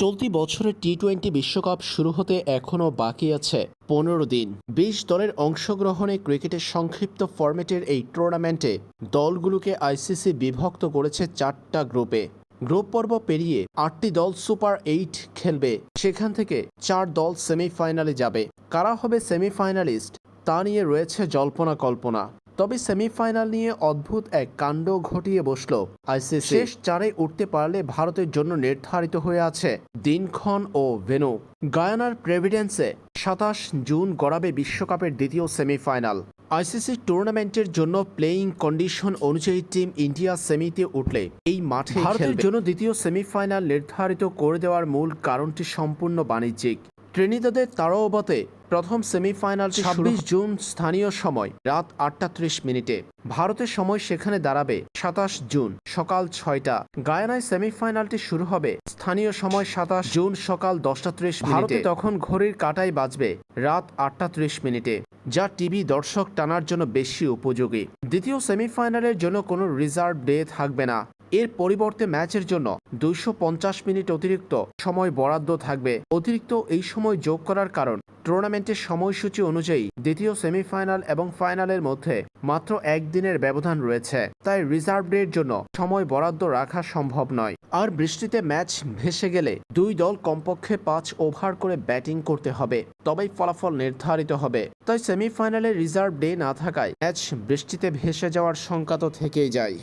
চলতি বছরের T twenty বিশ্বকাপ শুরু হতে এখনও বাকি আছে পনেরো দিন। বিশ দলের অংশগ্রহণে ক্রিকেটের সংক্ষিপ্ত ফরম্যাটের এই টুর্নামেন্টে দলগুলোকে আইসিসি বিভক্ত করেছে চারটা গ্রুপে। গ্রুপ পর্ব পেরিয়ে আটটি দল সুপার এইট খেলবে। সেখান থেকে চার দল সেমিফাইনালে যাবে। কারা হবে সেমিফাইনালিস্ট তা নিয়ে রয়েছে জল্পনা কল্পনা। তবে সেমিফাইনাল নিয়ে অদ্ভুত এক কাণ্ড ঘটিয়ে বসল। আইসিসি। শেষ চারে উঠতে পারলে ভারতের জন্য নির্ধারিত হয়ে আছে দিনক্ষণ ও ভেনু গায়ানার প্রেভিডেন্সে সাতাশ জুন গড়াবে বিশ্বকাপের দ্বিতীয় সেমিফাইনাল। আইসিসি টুর্নামেন্টের জন্য প্লেয়িং কন্ডিশন অনুযায়ী টিম ইন্ডিয়া সেমিতে উঠলে এই মাঠে ভারতের জন্য দ্বিতীয় সেমিফাইনাল নির্ধারিত করে দেওয়ার মূল কারণটি সম্পূর্ণ বাণিজ্যিক। ট্রিনিদাদের তারাওবাতে প্রথম সেমিফাইনালটি ছাব্বিশ জুন স্থানীয় সময় রাত আটটা ত্রিশ মিনিটে। ভারতের সময় সেখানে দাঁড়াবে সাতাশ জুন সকাল ছয়টা। গায়ানায় সেমিফাইনালটি শুরু হবে স্থানীয় সময় সাতাশ জুন সকাল দশটা ত্রিশ ভারতে তখন ঘড়ির কাটাই বাজবে রাত আটটা ত্রিশ মিনিটে যা টিভি দর্শক টানার জন্য বেশি উপযোগী। দ্বিতীয় সেমিফাইনালের জন্য কোনো রিজার্ভ ডে থাকবে না। এর পরিবর্তে ম্যাচের জন্য দুইশো পঞ্চাশ মিনিট অতিরিক্ত সময় বরাদ্দ থাকবে। অতিরিক্ত এই সময় যোগ করার কারণ, টুর্নামেন্টের সময়সূচি অনুযায়ী দ্বিতীয় সেমিফাইনাল এবং ফাইনালের মধ্যে মাত্র একদিনের ব্যবধান রয়েছে। তাই রিজার্ভ ডের জন্য সময় বরাদ্দ রাখা সম্ভব নয়। আর বৃষ্টিতে ম্যাচ ভেসে গেলে দুই দল কমপক্ষে পাঁচ ওভার করে ব্যাটিং করতে হবে, তবেই ফলাফল নির্ধারিত হবে। তাই সেমিফাইনালে রিজার্ভ ডে না থাকায় ম্যাচ বৃষ্টিতে ভেসে যাওয়ার শঙ্কা তো থেকেই যায়।